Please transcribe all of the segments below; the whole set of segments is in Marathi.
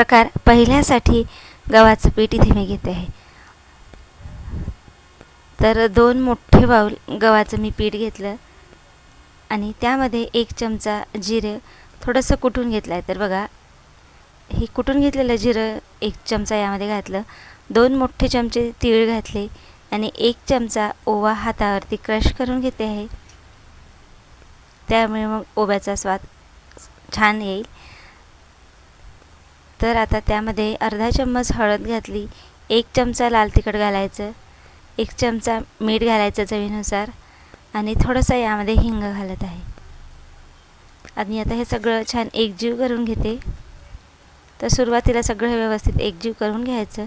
प्रकार पहिल्यासाठी गव्हाचं पीठ इथे मी घेते आहे. तर दोन मोठे बाऊल गव्हाचं मी पीठ घेतलं आणि त्यामध्ये एक चमचा जिरं थोडंसं कुटून घेतलं आहे तर बघा हे कुटून घेतलेलं जिरं एक चमचा यामध्ये घातलं दोन मोठे चमचे तीळ घातले आणि एक चमचा ओवा हातावरती क्रश करून घेते आहे. त्यामुळे मग ओव्याचा स्वाद छान येईल. तर आता त्यामध्ये अर्धा चम्मच हळद घातली एक चमचा लाल तिखट घालायचं एक चमचा मीठ घालायचं चवीनुसार आणि थोडंसं यामध्ये हिंग घालत आहे. आणि आता हे सगळं छान एकजीव करून घेते. तर सुरुवातीला सगळं व्यवस्थित एकजीव करून घ्यायचं.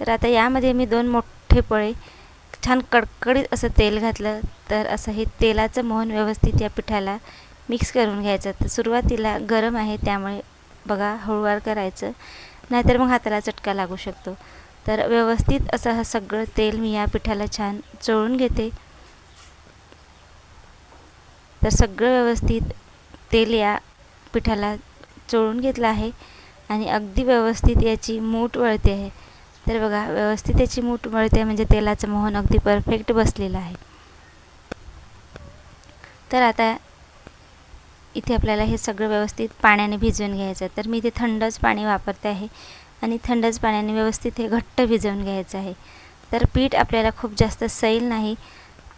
तर आता यामध्ये मी दोन मोठे पळे छान कडकडीत असं तेल घातलं तर असं हे तेलाचं मोहन व्यवस्थित या पिठाला मिक्स करून घ्यायचं. तर सुरुवातीला गरम आहे त्यामुळे बघा हळूवार करायचं. नाहीतर मग हाताला चटका लागू शकतो. तर व्यवस्थित असं हा सगळं तेल मी या पिठाला छान चोळून घेते. तर सगळं व्यवस्थित तेल या पिठाला चोळून घेतलं आहे आणि अगदी व्यवस्थित याची मूठ वळते आहे. तर बघा व्यवस्थित याची मूठ वळते म्हणजे तेलाचं मोहन अगदी परफेक्ट बसलेलं आहे. तर आता इथे आपल्याला हे सगळं व्यवस्थित पाण्याने भिजवून घ्यायचं आहे. तर मी इथे थंडच पाणी वापरते आहे. आणि थंडच पाण्याने व्यवस्थित हे घट्ट भिजवून घ्यायचं आहे. तर पीठ आपल्याला खूप जास्त सैल नाही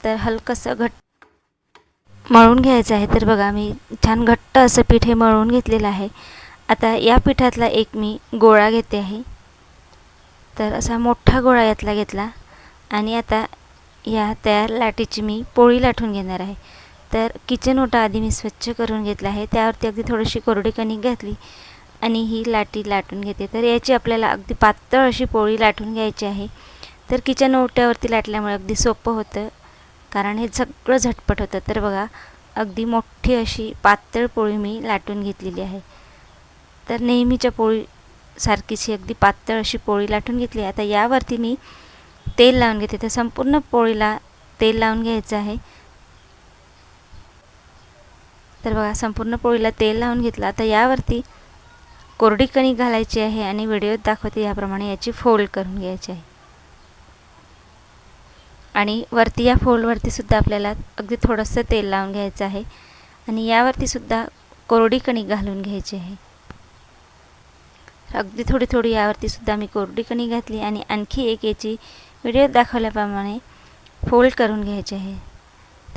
तर हलकंसं घट्ट मळून घ्यायचं आहे. तर बघा मी छान घट्ट असं पीठ हे मळून घेतलेलं आहे. आता या पिठातला एक मी गोळा घेते आहे. तर असा मोठा गोळा यातला घेतला. आणि आता या तयार लाटीची मी पोळी लाटून घेणार आहे. तर किचन ओटा आधी मी स्वच्छ करून घेतला आहे. त्यावरती अगदी थोडीशी कोरडी कणिक घातली आणि ही लाटी लाटून घेते. तर याची आपल्याला अगदी पातळ अशी पोळी लाटून घ्यायची आहे. तर किचन ओट्यावरती लाटल्यामुळे अगदी सोपं होतं. कारण हे सगळं झटपट होतं. तर बघा अगदी मोठी अशी पातळ पोळी मी लाटून घेतलेली आहे. तर नेहमीच्या पोळीसारखीच ही अगदी पातळ अशी पोळी लाटून घेतली आता यावरती मी तेल लावून घेते. तर संपूर्ण पोळीला तेल लावून घ्यायचं आहे. तर बघा संपूर्ण पोळीला तेल लावून घेतलं. आता यावरती कोरडी कणिक घालायची आहे आणि व्हिडिओत दाखवते याप्रमाणे याची फोल्ड करून घ्यायची आहे. आणि वरती या फोल्डवरती सुद्धा आपल्याला अगदी थोडंसं तेल लावून घ्यायचं आहे. आणि यावरती सुद्धा कोरडी कणिक घालून घ्यायची आहे. अगदी थोडी थोडी यावरती सुद्धा मी कोरडी कणी घातली आणि आणखी एक याची व्हिडिओत दाखवल्याप्रमाणे फोल्ड करून घ्यायची आहे.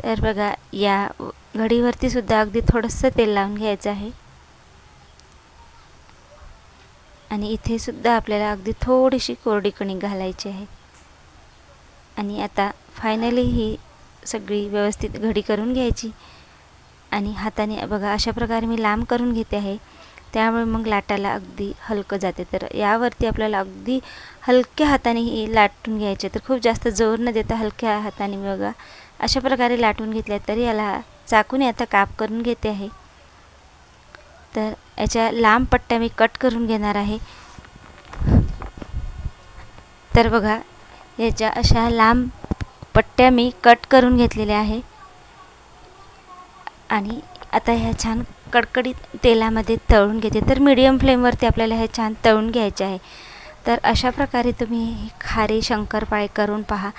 तर बघा या घडीवरती सुद्धा अगदी थोडंसं तेल लावून घ्यायचं आहे. आणि इथे सुद्धा आपल्याला अगदी थोडीशी कोरडी कणिक घालायची आहे. आणि आता फायनली ही सगळी व्यवस्थित घडी करून घ्यायची. आणि हाताने बघा अशा प्रकारे मी लांब करून घेते आहे. त्यामुळे मग लाटाला अगदी हलकं जाते. तर यावरती आपल्याला अगदी हलक्या हाताने ही लाटून घ्यायचे तर खूप जास्त जोर न देता हलक्या हाताने बघा अशा प्रकारे लाटून घेतल्या तरी याला चाकूने आता काप करून घेते आहे. तर याच्या लांब पट्ट्या मी कट करून घेणार आहे. तर बघा याच्या अशा लांब पट्ट्या मी कट करून घेतलेल्या आहे. आणि आता ह्या छान कडकडीत तेलामध्ये तळून घेते. तर मीडियम फ्लेमवरती आपल्याला हे छान तळून घ्यायचे आहे. तर अशा प्रकारे तुम्ही खारी खारे शंकरपाळे करून पहा.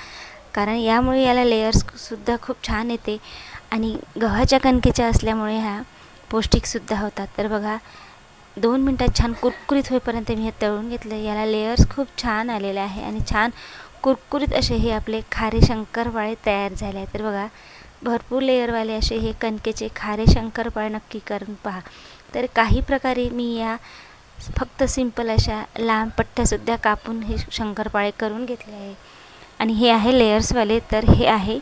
कारण यामुळे याला लेयर्ससुद्धा खूप छान येते. आणि गव्हाच्या कणकेच्या असल्यामुळे ह्या पौष्टिकसुद्धा होतात. तर बघा दोन मिनटात छान कुरकुरीत होईपर्यंत मी हे तळून घेतलं. याला लेयर्स खूप छान आलेले आहे आणि छान कुरकुरीत असे हे आपले खारे शंकरपाळे तयार झाले आहेत. तर बघा भरपूर लेअरवाले असे हे कणकेचे खारे शंकरपाळे नक्की करून पहा. तर काही प्रकारे मी या फक्त सिंपल अशा लांब पट्ट्यासुद्धा कापून हे शंकरपाळे करून घेतले आहे. आणि हे आहे लेयर्सवाले तर हे आहे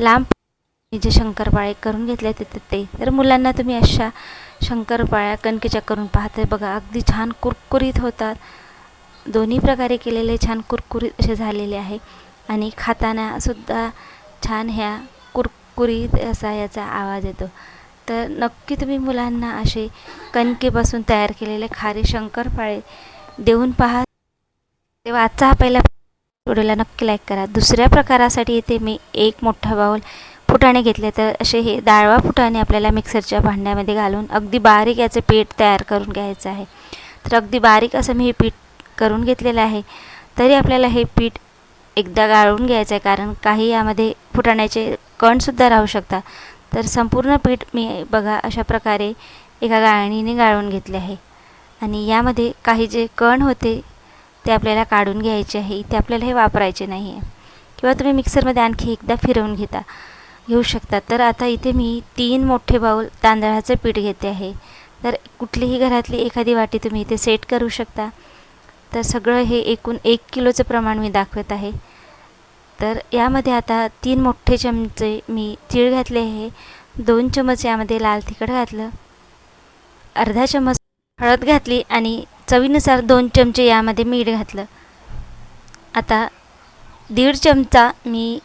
लांब मी जे शंकरपाळे करून घेतले तिथे ते तर मुलांना तुम्ही अशा शंकरपाळ्या कणकेच्या करून पाहते बघा. अगदी छान कुरकुरीत होतात. दोन्ही प्रकारे केलेले छान कुरकुरीत असे झालेले आहे. आणि खाताना सुद्धा छान ह्या कुरकुरीत असा याचा आवाज येतो. तर नक्की तुम्ही मुलांना असे कणकेपासून तयार केलेले खारे शंकरपाळे देऊन पहा. तेव्हा आजचा हा पहिला. व्हिडिओला नक्की लाईक करा. दुसऱ्या प्रकारासाठी येते मी एक मोठा बाऊल फुटाणे घेतले तर असे हे डाळवा फुटाणे आपल्याला मिक्सरच्या भांड्यामध्ये घालून अगदी बारीक याचं पीठ तयार करून घ्यायचं आहे. तर अगदी बारीक असं मी हे पीठ करून घेतलेलं आहे. तरी आपल्याला हे पीठ एकदा गाळून घ्यायचं आहे कारण काही यामध्ये फुटाण्याचे कणसुद्धा राहू शकतात. तर संपूर्ण पीठ मी बघा अशा प्रकारे एका गाळणीने गाळून घेतले आहे. आणि यामध्ये काही जे कण होते ते आपल्याला काढून घ्यायचे आहे. ते आपल्याला हे वापरायचे नाही आहे किंवा तुम्ही मिक्सरमध्ये आणखी एकदा फिरवून घेता. घेऊ शकता तर आता इथे मी तीन मोठे बाऊल तांदळाचं पीठ घेते आहे. तर कुठलीही घरातली एखादी वाटी तुम्ही इथे सेट करू शकता. तर सगळं हे एकूण एक किलोचं प्रमाण मी दाखवत आहे. तर यामध्ये आता तीन मोठे चमचे मी तीळ घातले आहे. दोन चमच यामध्ये लाल तिखट घातलं. अर्धा चमच हळद घातली आणि चवीनुसार दोन चमचे यामध्ये मीठ घातलं. आता दीड चमचा मी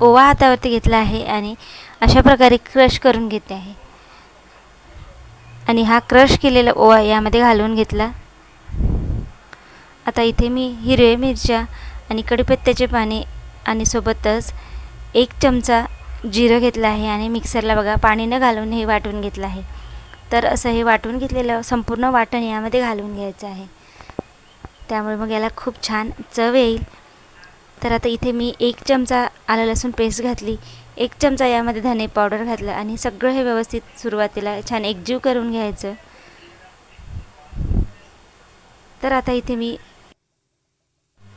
ओवा हातावरती घेतला आहे आणि अशा प्रकारे क्रश करून घेते आहे. आणि हा क्रश केलेला ओवा यामध्ये घालून घेतला. आता इथे मी हिरव्या मिरच्या आणि कढीपत्त्याचे पाने आणि सोबतच एक चमचा जिरं घेतलं आहे आणि मिक्सरला बघा पाणी न घालून हे वाटून घेतलं आहे. तर असं हे वाटून घेतलेलं संपूर्ण वाटण यामध्ये घालून घ्यायचं आहे. त्यामुळे मग याला खूप छान चव येईल. तर आता इथे मी एक चमचा आलं लसूण पेस्ट घातली एक चमचा यामध्ये धने पावडर घातलं आणि सगळं हे व्यवस्थित सुरुवातीला छान एकजीव करून घ्यायचं. तर आता इथे मी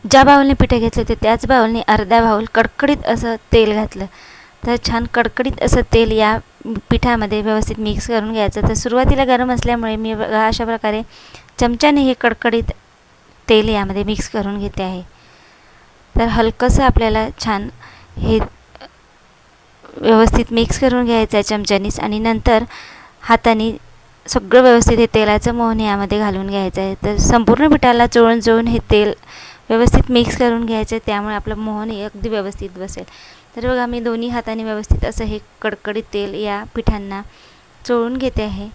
ज्या बाऊलने पिठं घेतलं होते त्याच बाऊलने अर्धा बाऊल कडकडीत असं तेल घातलं. तर छान कडकडीत असं तेल या पिठामध्ये व्यवस्थित मिक्स करून घ्यायचं. तर सुरुवातीला गरम असल्यामुळे मी अशा प्रकारे चमच्याने हे कडकडीत तेल यामध्ये मिक्स करून घेते आहे. तर हलकंसं आपल्याला छान हे व्यवस्थित मिक्स करून घ्यायचं आहे चमच्यानीच. आणि नंतर हाताने सगळं व्यवस्थित हे तेलाचं मोहन यामध्ये घालून घ्यायचं आहे. तर संपूर्ण पिठाला चोळून चोळून हे तेल व्यवस्थित मिक्स करून घ्यायचं आहे. त्यामुळे आपलं मोहन हे अगदी व्यवस्थित बसेल. तर बघा मी दोन्ही हाताने व्यवस्थित असं हे कडकडीत तेल या पिठांना चोळून घेते आहे.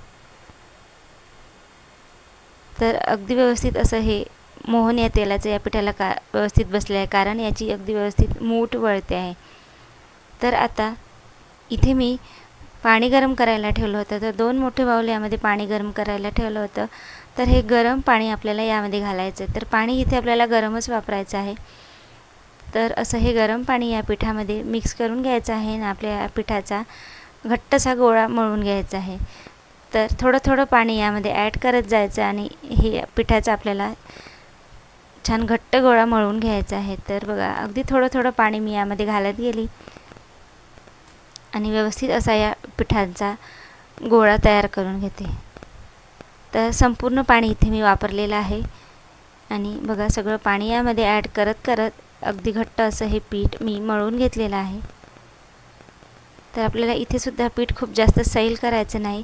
तर अगदी व्यवस्थित असं हे मोहन या तेलाचं या पिठाला का व्यवस्थित बसले आहे. कारण याची अगदी व्यवस्थित मूठ वळते आहे. तर आता इथे मी पाणी गरम करायला ठेवलं होतं. तर दोन मोठे बाऊल यामध्ये पाणी गरम करायला ठेवलं होतं. तर हे गरम पाणी आपल्याला यामध्ये घालायचं आहे. तर पाणी इथे आपल्याला गरमच वापरायचं आहे. तर असं हे गरम पाणी या पिठामध्ये मिक्स करून घ्यायचं आहे आणि आपल्या पिठाचा घट्टसा गोळा मळून घ्यायचा आहे. तर थोडं थोडं पाणी यामध्ये ॲड करत जायचं आणि हे पिठाचं आपल्याला छान घट्ट गोळा मळून घ्यायचा आहे. तर बघा अगदी थोडं थोडं पाणी मी यामध्ये घालत गेली. आणि व्यवस्थित असा या पिठांचा गोळा तयार करून घेते. तर संपूर्ण पाणी इथे मी वापरलेलं आहे. आणि बघा सगळं पाणी यामध्ये ॲड करत करत अगदी घट्ट असं हे पीठ मी मळून घेतलेलं आहे. तर आपल्याला इथेसुद्धा पीठ खूप जास्त सैल करायचं नाही.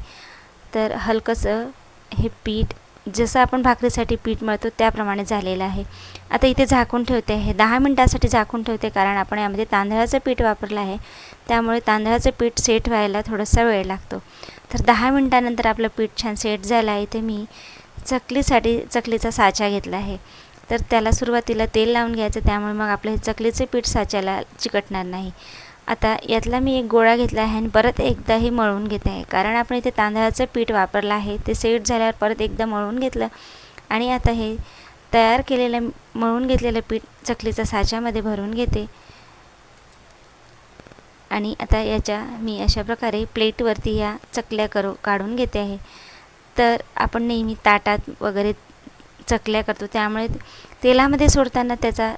तर हलकंसं हे पीठ जसं आपण भाकरीसाठी पीठ मळतो त्याप्रमाणे झालेलं आहे. आता इथे झाकून ठेवते आहे. दहा मिनटासाठी झाकून ठेवते कारण आपण यामध्ये तांदळाचं पीठ वापरलं आहे. त्यामुळे तांदळाचं पीठ सेट व्हायला थोडासा वेळ लागतो. तर दहा मिनटानंतर आपलं पीठ छान सेट झालं आहे. इथे मी चकलीसाठी चकलीचा साचा घेतला आहे. तर त्याला सुरुवातीला तेल लावून घ्यायचं. त्यामुळे मग आपलं हे चकलीचे पीठ साच्याला चिकटणार नाही. आता यातला मी एक गोळा घेतला आहे आणि परत एकदा हे मळून घेत आहे. कारण आपण इथे तांदळाचं पीठ वापरलं आहे ते सेट झाल्यावर परत एकदा मळून घेतलं. आणि आता हे तयार केलेलं मळून घेतलेलं पीठ चकलीचा साच्यामध्ये भरून घेते. आणि आता याच्या मी अशा प्रकारे प्लेटवरती या चकल्या करू काढून घेते आहे. तर आपण नेहमी ताटात वगैरे चकल्या करतो त्यामुळे तेलामध्ये सोडताना त्याचा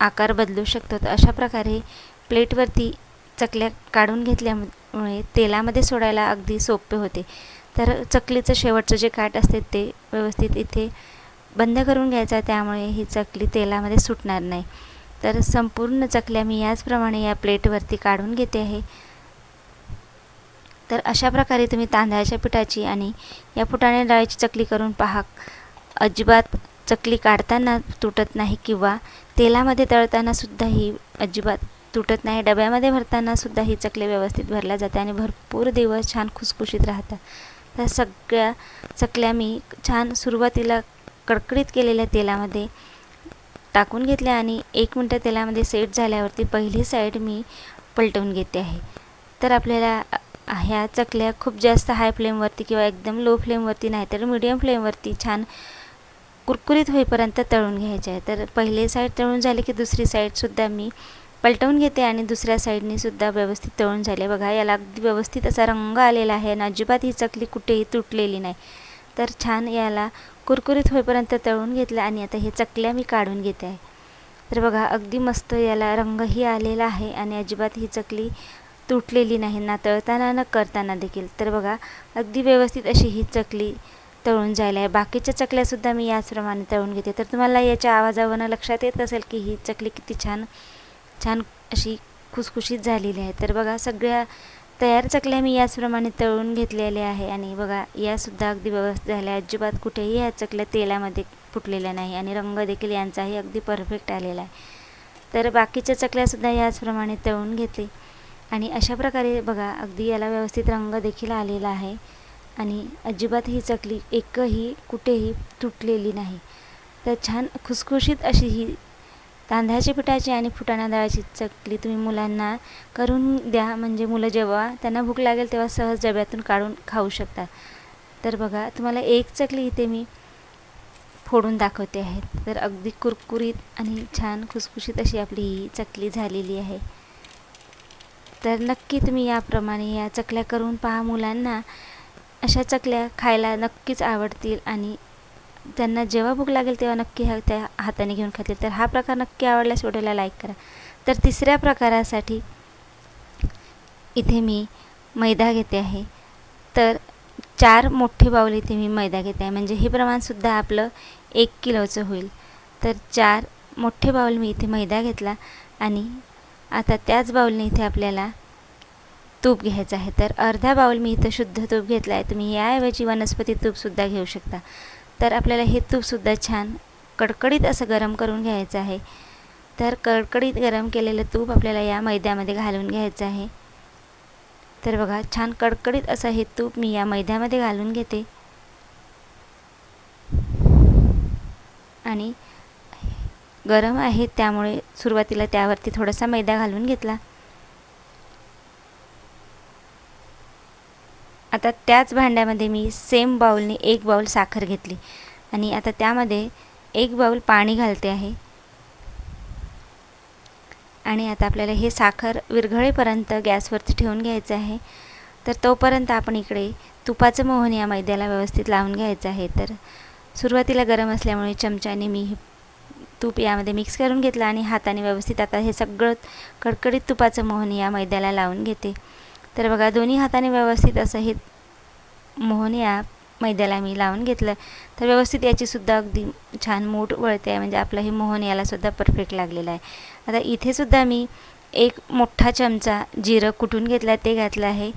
आकार बदलू शकतो. तर अशा प्रकारे प्लेटवरती चकल्या काढून घेतल्यामुळे तेलामध्ये सोडायला अगदी सोपे होते. तर चकलीचं शेवटचं जे काठ असते ते व्यवस्थित इथे बंद करून घ्यायचा त्यामुळे ही चकली तेलामध्ये सुटणार नाही. तर संपूर्ण चकल्या मी याचप्रमाणे या प्लेटवरती काढून घेते आहे. तर अशा प्रकारे तुम्ही तांदळाच्या पिठाची आणि या फुटाणे डाळीची चकली करून पहा. अजिबात चकली काढताना तुटत नाही किंवा तेलामध्ये तळतानासुद्धा ही अजिबात तुटत नाही. डब्यामध्ये भरतानासुद्धा ही चकली व्यवस्थित भरल्या जाते आणि भरपूर दिवस छान खुसखुशीत राहतात. तर सगळ्या चकल्या मी छान सुरुवातीला कडकडीत केलेल्या तेलामध्ये टाकून घेतल्या आणि एक मिनटं तेलामध्ये सेट झाल्यावरती पहिली साईड मी पलटवून घेते आहे. तर आपल्याला ह्या चकल्या खूप जास्त हाय फ्लेमवरती किंवा एकदम लो फ्लेमवरती नाही तर मीडियम फ्लेमवरती छान कुरकुरीत होईपर्यंत तळून घ्यायचे आहे. तर पहिले साईड तळून झाली की दुसरी साईडसुद्धा मी पलटवून घेते आणि दुसऱ्या साईडने सुद्धा व्यवस्थित तळून झाले. बघा याला अगदी व्यवस्थित असा रंग आलेला आहे आणि अजिबात ही चकली कुठेही तुटलेली नाही. तर छान याला कुरकुरीत होईपर्यंत तळून घेतलं आणि आता हे चकल्या मी काढून घेते आहे. तर बघा अगदी मस्त याला रंगही आलेला आहे आणि अजिबात ही चकली तुटलेली नाही ना तळताना न करताना देखील. तर बघा अगदी व्यवस्थित अशी ही चकली तळून जायला आहे. बाकीच्या चकल्यासुद्धा मी याचप्रमाणे तळून घेते. तर तुम्हाला याच्या आवाजावरनं लक्षात येत असेल की ही चकली किती छान छान अशी खुसखुशीत झालेली आहे. तर बघा सगळ्या तयार चकल्या मी याचप्रमाणे तळून घेतलेल्या आहे आणि बघा यासुद्धा अगदी व्यवस्थित झाल्या. अजिबात कुठेही या चकल्या तेलामध्ये फुटलेल्या नाही आणि रंग देखील यांचाही अगदी परफेक्ट आलेला आहे. तर बाकीच्या चकल्यासुद्धा याचप्रमाणे तळून घेते आणि अशा प्रकारे बघा अगदी याला व्यवस्थित रंग देखील आलेला आहे आणि अजिबात ही चकली एकही कुठेही तुटलेली नाही. तर छान खुसखुशीत अशी ही तांदळाच्या पिठाची आणि फुटाणा डाळाची चकली तुम्ही मुलांना करून द्या. म्हणजे मुलं जेव्हा त्यांना भूक लागेल तेव्हा सहज डब्यातून काढून खाऊ शकतात. तर बघा तुम्हाला एक चकली इथे मी फोडून दाखवते आहे. तर अगदी कुरकुरीत आणि छान खुसखुशीत अशी आपली ही चकली झालेली आहे. तर नक्की तुम्ही याप्रमाणे या चकल्या करून पहा मुलांना. अशा चकल्या खायला नक्कीच आवडतील आणि त्यांना जेव्हा भूक लागेल तेव्हा नक्की हा त्या हाताने घेऊन खातील. तर हा प्रकार नक्की आवडल्यास व्हिडिओला लाईक करा. तर तिसऱ्या प्रकारासाठी इथे मी मैदा घेते आहे. तर चार मोठे बाऊल इथे मी मैदा घेते आहे. म्हणजे हे प्रमाणसुद्धा आपलं एक किलोचं होईल. तर चार मोठे बाऊल मी इथे मैदा घेतला आणि आता त्याच बाऊलने इथे आपल्याला तूप घ्यायचं आहे. तर अर्धा बाऊल मी इथं शुद्ध तूप घेतला आहे. तुम्ही याऐवजी वनस्पती तूपसुद्धा घेऊ शकता. तर आपल्याला हे तूपसुद्धा छान कडकडीत असं गरम करून घ्यायचं आहे. तर कडकडीत गरम केलेलं तूप आपल्याला या मैद्यामध्ये घालून घ्यायचं आहे. तर बघा छान कडकडीत असं हे तूप मी या मैद्यामध्ये घालून घेते. आणि गरम आहे त्यामुळे सुरुवातीला त्यावरती थोडासा मैदा घालून घेतला. आता त्याच भांड्यामध्ये मी सेम बाऊलने एक बाऊल साखर घेतली. आणि आता त्यामध्ये एक बाऊल पाणी घालते आहे. आणि आता आपल्याला हे साखर विरघळेपर्यंत गॅसवरती ठेवून घ्यायचं आहे. तर तोपर्यंत आपण इकडे तुपाचं मोहन या मैद्याला व्यवस्थित लावून घ्यायचं आहे. तर सुरुवातीला गरम असल्यामुळे चमच्याने मी तूप यामध्ये मिक्स करून घेतलं आणि हाताने व्यवस्थित आता हे सगळं कडकडीत तुपाचं मोहन या मैद्याला लावून घेते. तर बघा दोन्ही हाताने व्यवस्थित असं हे मोहन या मैद्याला मी लावून घेतलं. तर व्यवस्थित याचीसुद्धा अगदी छान मूठ वळते आहे म्हणजे आपलं हे मोहन यालासुद्धा परफेक्ट लागलेलं आहे. आता इथेसुद्धा मी एक मोठा चमचा जिरं कुटून घेतला ते घातलं आहे.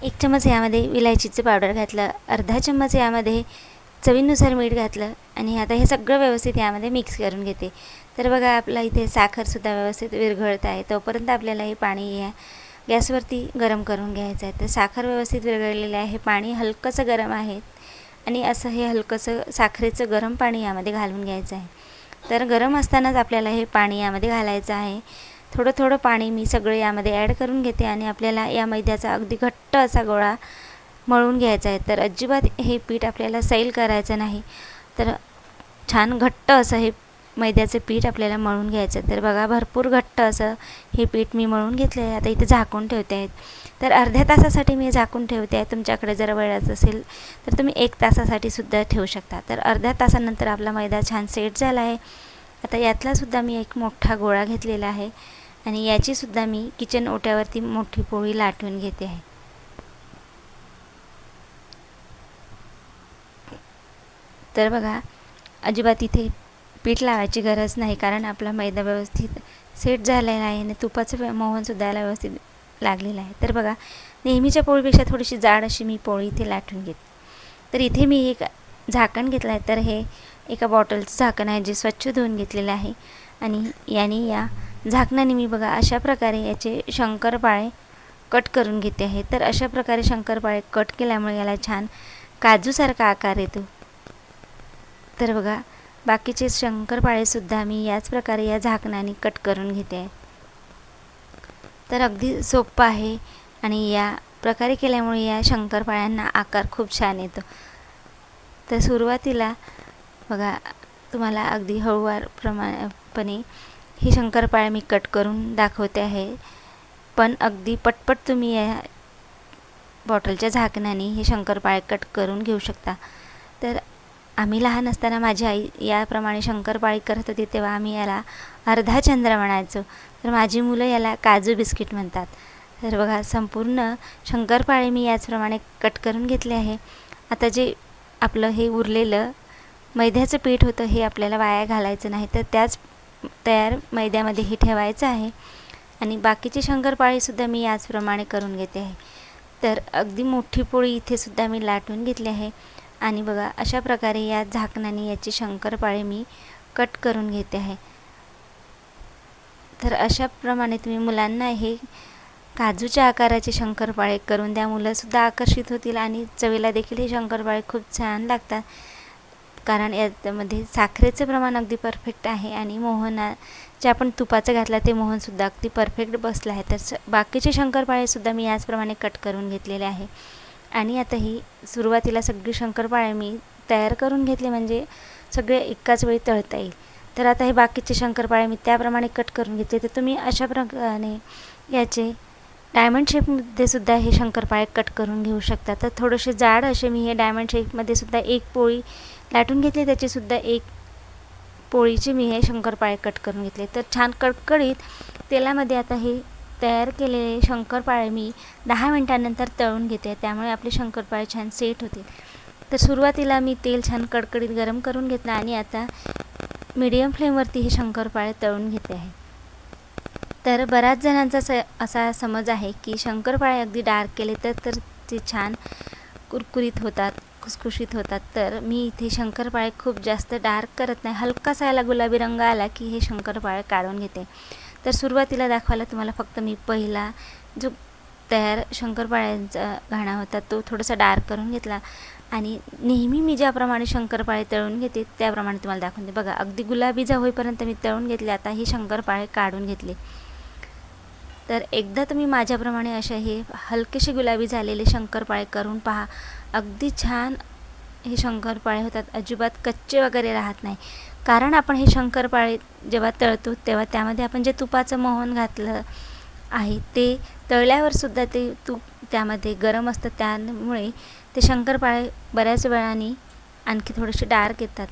एक चमच यामध्ये विलायचीचं पावडर घातलं अर्धा चम्मच यामध्ये चवीनुसार मीठ घातलं आणि आता हे सगळं व्यवस्थित यामध्ये मिक्स करून घेते. तर बघा आपला इथे साखरसुद्धा व्यवस्थित विरघळत आहे. तोपर्यंत आपल्याला हे पाणी या गॅसवरती गरम करून घ्यायचं आहे. तर साखर व्यवस्थित विरघळलेली आहे. पाणी हलकंसं गरम आहे. आणि असं हे हलकंसं साखरेचं गरम पाणी यामध्ये घालून घ्यायचं आहे. तर गरम असतानाच आपल्याला हे पाणी यामध्ये घालायचं आहे. थोडं थोडं पाणी मी सगळं यामध्ये ॲड करून घेते आणि आपल्याला या मैद्याचा अगदी घट्ट असा गोळा मळून घ्यायचा आहे. तर अजिबात हे पीठ आपल्याला सैल करायचं नाही. तर छान घट्ट असं हे मैद्याचं पीठ आपल्याला मळून घ्यायचं. तर बघा भरपूर घट्ट असं हे पीठ मी मळून घेतलं आहे आता इथे झाकून ठेवते. आहेत तर अर्ध्या तासासाठी मी झाकून ठेवते. आहे तुमच्याकडे जर वेळाचं असेल तर तुम्ही एक तासासाठी सुद्धा ठेवू शकता. तर अर्ध्या तासानंतर आपला मैदा छान सेट झाला आहे आता यातलासुद्धा मी एक मोठा गोळा घेतलेला आहे. आणि याचीसुद्धा मी किचन ओट्यावरती मोठी पोळी लाटून घेते. आहे तर बघा अजिबात इथे पीठ लावायची गरज नाही कारण आपला मैदा व्यवस्थित सेट झालेला आहे आणि तुपाचं मोहनसुद्धा याला व्यवस्थित लागलेलं आहे. तर बघा नेहमीच्या पोळीपेक्षा थोडीशी जाड अशी मी पोळी इथे लाटून घेते. तर इथे मी एक झाकण घेतलं आहे तर हे एका बॉटलचं झाकण आहे जे स्वच्छ धुवून घेतलेलं आहे. आणि याने या झाकणाने मी बघा अशा प्रकारे याचे शंकरपाळे कट करून घेते आहे. तर अशा प्रकारे शंकरपाळे कट केल्यामुळे याला छान काजूसारखा आकार येतो. तर बघा बाकीचे शंकरपाळेसुद्धा मी याच प्रकारे या झाकणाने कट करून घेते. आहे तर अगदी सोपं आहे आणि या प्रकारे केल्यामुळे या शंकरपाळ्यांना आकार खूप छान येतो. तर सुरुवातीला बघा तुम्हाला अगदी हळूवार प्रमाणपणे ही शंकरपाळ्या मी कट करून दाखवते आहे. पण अगदी पटपट तुम्ही या बॉटलच्या झाकणाने हे शंकरपाळे कट करून घेऊ शकता. तर आम्ही लहान असताना माझी आई याप्रमाणे शंकरपाळी करत होती तेव्हा आम्ही याला अर्धा चंद्र म्हणायचो. तर माझी मुलं याला काजू बिस्किट म्हणतात. तर बघा संपूर्ण शंकरपाळी मी याचप्रमाणे कट करून घेतले आहे. आता जे आपलं हे उरलेलं मैद्याचं पीठ होतं हे आपल्याला वाया घालायचं नाही तर त्याच तयार मैद्यामध्ये हे ठेवायचं आहे. आणि बाकीची शंकरपाळीसुद्धा मी याचप्रमाणे करून घेते आहे. तर अगदी मोठी पोळी इथे सुद्धा मी लाटून घेतली आहे. आणि बघा अशा प्रकारे या झाकणाने याची शंकरपाळे मी कट करून घेते आहे. तर अशाप्रमाणे तुम्ही मुलांना हे काजूच्या आकाराचे शंकरपाळे करून द्या. मुलंसुद्धा आकर्षित होतील आणि चवीला देखील हे शंकरपाळे खूप छान लागतात. कारण याच्यामध्ये साखरेचं प्रमाण अगदी परफेक्ट आहे आणि मोहना जे आपण तुपाचं घातला ते मोहनसुद्धा अगदी परफेक्ट बसलं आहे. तर बाकीचे शंकरपाळेसुद्धा मी याचप्रमाणे कट करून घेतलेले आहे. आणि आता ही सुरुवातीला सगळी शंकरपाळे मी तयार करून घेतले म्हणजे सगळे एकाच वेळी तळता येईल. तर आता हे बाकीचे शंकरपाळे मी त्याप्रमाणे कट करून घेतले. तर तुम्ही अशा प्रकारे याचे डायमंड शेपमध्ये सुद्धा हे शंकरपाळे कट करून घेऊ शकता. तर थोडेसे जाड असे मी हे डायमंड शेपमध्ये सुद्धा एक पोळी लाटून घेतली. त्याचीसुद्धा एक पोळीचे मी हे शंकरपाळे कट करून घेतले. तर छान कडकडीत तेलामध्ये आता हे तयार केलेले शंकरपाळे मी दहा मिनटानंतर तळून घेते. त्यामुळे आपले शंकरपाळे छान सेट होतील. तर सुरुवातीला मी तेल छान कडकडीत गरम करून घेतलं आणि आता मीडियम फ्लेमवरती हे शंकरपाळे तळून घेते आहे. तर बऱ्याच जणांचा स असा समज आहे की शंकरपाळे अगदी डार्क केले तर तर ते छान कुरकुरीत होतात खुसखुशीत होतात. तर मी इथे शंकरपाळे खूप जास्त डार्क करत नाही. हलकासा याला गुलाबी रंग आला की हे शंकरपाळे काढून घेते. तर सुरुवातीला दाखवायला तुम्हाला फक्त मी पहिला जो तयार शंकरपाळ्यांचा घाणा होता तो थोडासा डार्क करून घेतला. आणि नेहमी मी ज्याप्रमाणे शंकरपाळे तळून घेते त्याप्रमाणे तुम्हाला दाखवून दे बघा अगदी गुलाबी जा होईपर्यंत मी तळून घेतले आता हे शंकरपाळे काढून घेतले. तर एकदा तुम्ही माझ्याप्रमाणे असे हे हलकेसे गुलाबी झालेले शंकरपाळे करून पहा. अगदी छान हे शंकरपाळे होतात. अजिबात कच्चे वगैरे राहत नाही. कारण आपण हे शंकरपाळे जेव्हा तळतो तेव्हा त्यामध्ये आपण जे तुपाचं मोहन घातलं आहे ते तळल्यावरसुद्धा ते तूप त्यामध्ये गरम असतं. त्यामुळे ते शंकरपाळे बऱ्याच वेळाने आणखी थोडेसे डार्क येतात.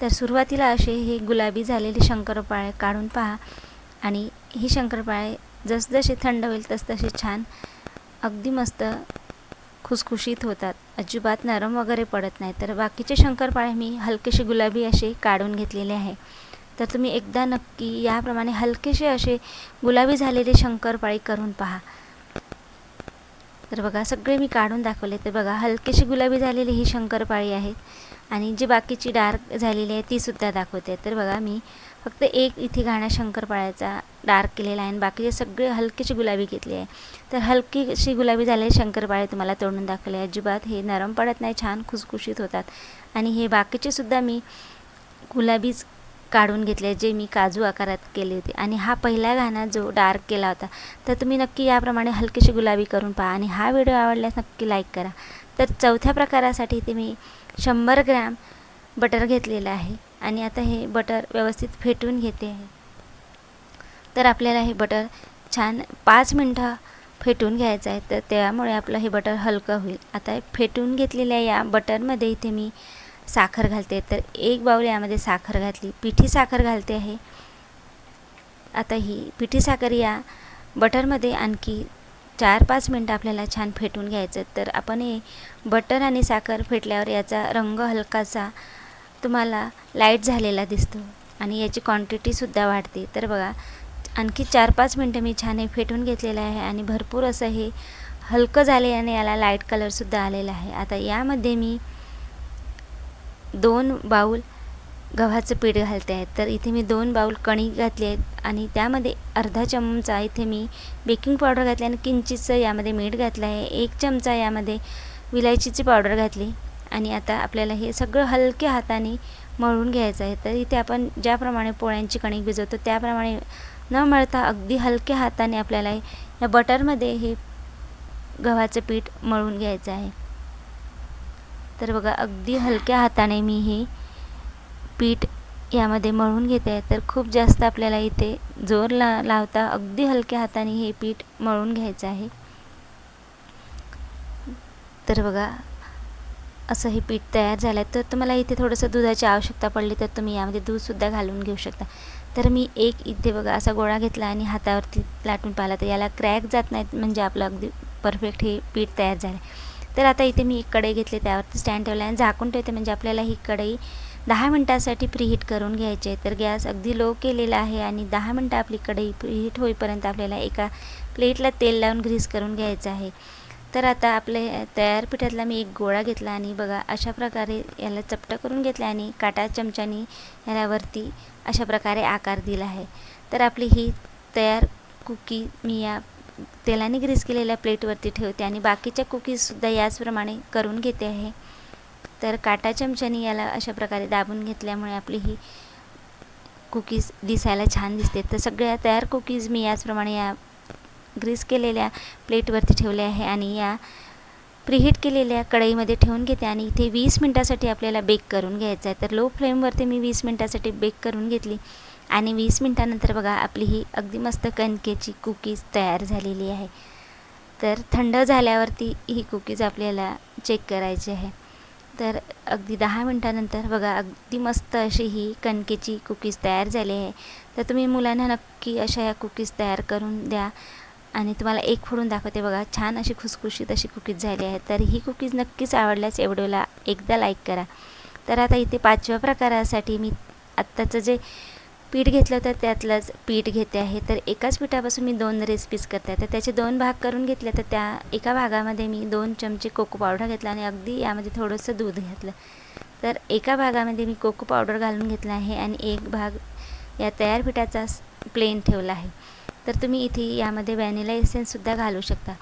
तर सुरुवातीला असे हे गुलाबी झालेले शंकरपाळे काढून पहा आणि ही शंकरपाळे जसजसे थंड होईल तसतसे छान अगदी मस्त खुसखुशीत होतात. अजिबात नरम वगैरे पडत नाही. तर बाकीचे शंकरपाळे मी हलकेसे गुलाबी असे काढून घेतलेले आहे. तर तुम्ही एकदा नक्की याप्रमाणे हलकेसे असे गुलाबी झालेले शंकरपाळी करून पहा. तर बघा सगळे मी काढून दाखवले. तर बघा हलकेशी गुलाबी झालेली ही शंकरपाळी आहेत. आणि जी बाकीची डार्क झालेली आहे तीसुद्धा दाखवते. तर बघा मी फक्त एक इथे घाणा शंकरपाळ्याचा डार्क केलेला आहे. आणि बाकीचे सगळे हलकीची गुलाबी घेतली आहे. तर हलकीशी गुलाबी झालेले शंकरपाळे तुम्हाला तोडून दाखवले. अजिबात हे नरम पडत नाही छान खुसखुशीत होतात. आणि हे बाकीचे सुद्धा मी गुलाबीच काढून घेतले जे मी काजू आकारात केले होते. आणि हा पहिला गाणा जो डार्क केला होता तर तुम्ही नक्की याप्रमाणे हलकीशी गुलाबी करून पहा. आणि हा व्हिडिओ आवडल्यास नक्की लाईक करा. तर चौथ्या प्रकारासाठी ते मी शंभर ग्रॅम बटर घेतलेलं आहे. आणि आता हे बटर व्यवस्थित फेटून घेते. आहे तर आपल्याला हे बटर छान पाच मिनटं फेटून घ्यायचं आहे. तर त्यामुळे आपलं हे बटर हलकं होईल. आता फेटून घेतलेल्या या बटरमध्ये इथे मी साखर घालते. तर एक बाऊल यामध्ये साखर घातली. पिठी साखर घालते आहे. आता ही पिठी साखर या बटरमध्ये आणखी चार पाच मिनटं आपल्याला छान फेटून घ्यायचं तर आपण हे बटर आणि साखर फेटल्यावर याचा रंग हलकासा तुम्हाला लाइट झालेला दिसतो आणि याची क्वांटिटीसुद्धा वाढते. तर बघा आणखी चार पाच मिनटं मी छान हे फेटून घेतलेलं आहे आणि भरपूर असं हे हलकं झाले आणि याला लाइट कलरसुद्धा आलेला आहे. आता यामध्ये मी दोन बाऊल गव्हाचं पीठ घालते आहे. तर इथे मी दोन बाऊल कणिक घातली आहेत आणि त्यामध्ये अर्धा चमचा इथे मी बेकिंग पावडर घातली आणि किंचितचं यामध्ये मीठ घातलं आहे. एक चमचा यामध्ये विलायचीची पावडर घातली. आणि आता आपल्याला हे सगळं हलक्या हाताने मळून घ्यायचं आहे. तर इथे आपण ज्याप्रमाणे पोळ्यांची कणिक भिजवतो त्याप्रमाणे न मळता अगदी हलक्या हाताने आपल्याला या बटरमध्ये हे गव्हाचं पीठ मळून घ्यायचं आहे. तर बघा अगदी हलक्या हाताने मी हे पीठ यामध्ये मळून घेते आहे. तर खूप जास्त आपल्याला इथे जोर ला लावता अगदी हलक्या हाताने हे पीठ मळून घ्यायचं आहे. तर बघा असं हे पीठ तयार झालं आहे तर तुम्हाला इथे थोडंसं दुधाची आवश्यकता पडली तर तुम्ही यामध्ये दूधसुद्धा घालून घेऊ शकता. तर मी एक इथे बघा असा गोळा घेतला आणि हातावरती लाटून पाहिला. तर याला क्रॅक जात नाहीत म्हणजे आपलं अगदी परफेक्ट हे पीठ तयार झालं आहे तर आता इथे मी एक कढई घेतली त्यावरती स्टँड ठेवला आणि झाकून ठेवते म्हणजे आपल्याला ही कढई दहा मिनटासाठी प्रीहीट करून घ्यायची आहे. तर गॅस अगदी लो केलेला आहे आणि दहा मिनटं आपली कढई प्रीहीट होईपर्यंत आपल्याला एका प्लेटला तेल लावून ग्रीस करून घ्यायचं आहे. तर आता आपले तयार पिठातला मी एक गोळा घेतला आणि बघा अशा प्रकारे याला चपटं करून घेतलं आणि काटा चमच्यानी वरती अशा प्रकारे आकार दिला आहे. तर आपली ही तयार कुकी मी या तेलाने ग्रीस केलेल्या प्लेटवरती ठेवते आणि बाकीच्या कुकीजसुद्धा याचप्रमाणे करून घेते आहे. तर काटा चमच्याने याला अशा प्रकारे दाबून घेतल्यामुळे आपली ही कुकीज दिसायला छान दिसते. तर सगळ्या तयार कुकीज मी याचप्रमाणे या ग्रीस केलेल्या प्लेटवरती ठेवले आहे आणि या प्रिहीट केलेल्या कढईमध्ये ठेवून घेते आणि इथे वीस मिनटासाठी आपल्याला बेक करून घ्यायचं आहे. तर लो फ्लेमवरती मी वीस मिनटासाठी बेक करून घेतली आणि वीस मिनटानंतर बघा आपली ही अगदी मस्त कणकेची कुकीज तयार झालेली आहे. तर थंड झाल्यावरती ही कुकीज आपल्याला चेक करायची आहे. तर अगदी दहा मिनटानंतर बघा अगदी मस्त अशी ही कणकेची कुकीज तयार झाली आहे. तर तुम्ही मुलांना नक्की अशा या कुकीज तयार करून द्या. आणि तुम्हाला एक फोडून दाखवते बघा छान अशी खुसखुशीत अशी कुकीज झाली आहे तर ही कुकीज नक्कीच आवडल्यास एवढ्याला एकदा लाईक करा. तर आता इथे पाचव्या प्रकारासाठी मी आत्ताचं जे पीठ घेतलं होतं त्यातलंच पीठ घेते आहे. तर एकाच पिठापासून मी दोन रेसिपीज करते तर त्याचे दोन भाग करून घेतले तर त्या एका भागामध्ये मी दोन चमचे कोको पावडर घेतला आणि अगदी यामध्ये थोडंसं दूध घेतलं. तर एका भागामध्ये मी कोको पावडर घालून घेतला आहे आणि एक भाग या तयार पिठाचा प्लेन ठेवला आहे. तर तुम्ही इथे यामध्ये व्हॅनिला एसेन्ससुद्धा घालू शकता.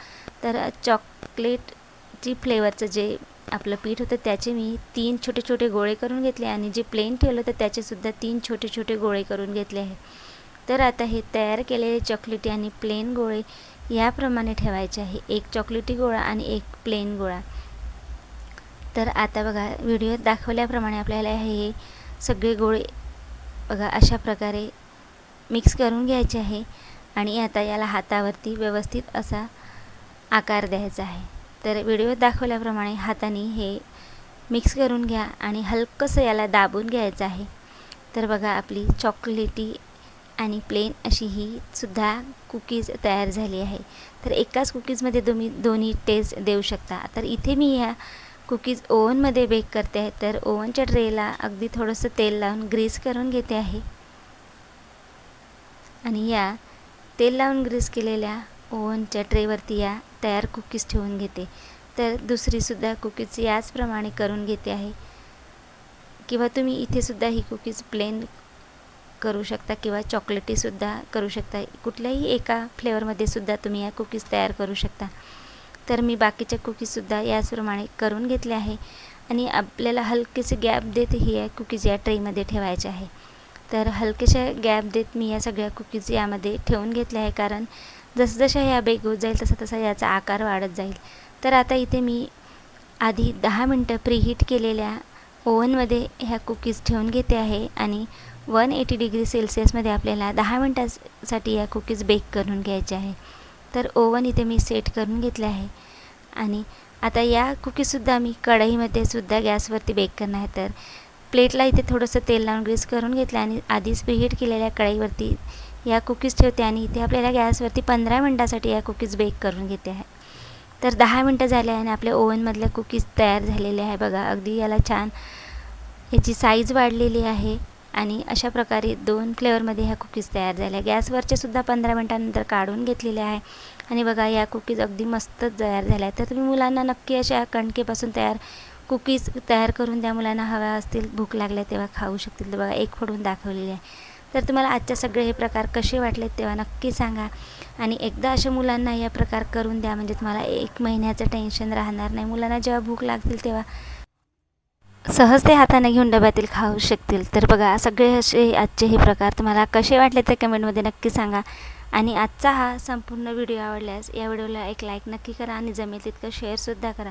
तर चॉकलेटची फ्लेवरचं जे आपलं पीठ होतं त्याचे मी तीन छोटे छोटे गोळे करून घेतले आणि जे प्लेन ठेवलं होतं त्याचेसुद्धा तीन छोटे छोटे गोळे करून घेतले आहे. तर आता हे तयार केलेले चॉकलेटी आणि प्लेन गोळे याप्रमाणे ठेवायचे आहे. एक चॉकलेटी गोळा आणि एक प्लेन गोळा. तर आता बघा व्हिडिओत दाखवल्याप्रमाणे आपल्याला हे सगळे गोळे बघा अशा प्रकारे मिक्स करून घ्यायचे आहे आणि आता याला हातावरती व्यवस्थित असा आकार द्यायचा आहे. तर व्हिडिओत दाखवल्याप्रमाणे हाताने हे मिक्स करून घ्या आणि हलकंसं याला दाबून घ्यायचं आहे. तर बघा आपली चॉकलेटी आणि प्लेन अशी ही सुद्धा कुकीज तयार झाली आहे. तर एकाच कुकीजमध्ये तुम्ही दोन्ही टेस्ट देऊ शकता. तर इथे मी ह्या कुकीज ओव्हनमध्ये बेक करते आहे. तर ओव्हनच्या ट्रेला अगदी थोडंसं तेल लावून ग्रीस करून घेते आहे. आणि या तेल लावून ग्रीस केलेल्या ओव्हनच्या ट्रेवरती या तयार कुकीज ठेवून घेते. तर दुसरीसुद्धा कुकीज याचप्रमाणे करून घेते आहे. किंवा तुम्ही इथेसुद्धा ही कुकीज प्लेन करू शकता किंवा चॉकलेटीसुद्धा करू शकता. कुठल्याही एका फ्लेवरमध्ये सुद्धा तुम्ही या कुकीज तयार करू शकता. तर मी बाकीच्या कुकीजसुद्धा याचप्रमाणे करून घेतले आहे. आणि आपल्याला हलकेसे गॅप देत ही या कुकीज या ट्रेमध्ये ठेवायचे आहे. तर हलकेशा गॅप देत मी या सगळ्या कुकीज यामध्ये ठेवून घेतल्या आहे. कारण जसजशा ह्या बेक होत जाईल तसा तसा याचा आकार वाढत जाईल. तर आता इथे मी आधी दहा मिनटं प्रीहीट केलेल्या ओव्हनमध्ये ह्या कुकीज ठेवून घेते आहे आणि वन एटी डिग्री सेल्सिअसमध्ये आपल्याला दहा मिनटासाठी या कुकीज बेक करून घ्यायच्या आहे. तर ओव्हन इथे मी सेट करून घेतले आहे. आणि आता या कुकीजसुद्धा मी कढईमध्ये सुद्धा गॅसवरती बेक करणार आहे. तर प्लेटला इथे थोडंसं तेल लावून ग्रीस करून घेतलं आणि आधीच प्रिहीट केलेल्या कढईवरती या कुकीज ठेवते आणि इथे आपल्याला गॅसवरती पंधरा मिनटासाठी या कुकीज बेक करून घेते आहे. तर दहा मिनटं झाले आणि आपल्या ओव्हनमधल्या कुकीज तयार झालेल्या आहे बघा. अगदी याला छान याची साईज वाढलेली आहे आणि अशा प्रकारे दोन फ्लेवरमध्ये ह्या कुकीज तयार झाल्या. गॅसवरचे सुद्धा पंधरा मिनटानंतर काढून घेतलेले आहे आणि बघा या कुकीज अगदी मस्तच तयार झाल्या तर तुम्ही मुलांना नक्की अशा कणकेपासून तयार कुकीज तयार करून द्या मुलांना हव्या असतील भूक लागल्या तेव्हा खाऊ शकतील. तर बघा एक फोडून दाखवलेली आहे. तर तुम्हाला आजच्या सगळे हे प्रकार कसे वाटलेत तेव्हा नक्की सांगा. आणि एकदा अशा मुलांना या प्रकार करून द्या म्हणजे तुम्हाला एक महिन्याचं टेन्शन राहणार नाही. मुलांना जेव्हा भूक लागतील तेव्हा सहज ते हाताने घेऊन डब्यातील खाऊ शकतील. तर बघा सगळे असे आजचे हे प्रकार तुम्हाला कसे वाटले ते कमेंटमध्ये नक्की सांगा. आणि आजचा हा संपूर्ण व्हिडिओ आवडल्यास या व्हिडिओला एक लाईक नक्की करा आणि जमेल तितकं शेअरसुद्धा करा.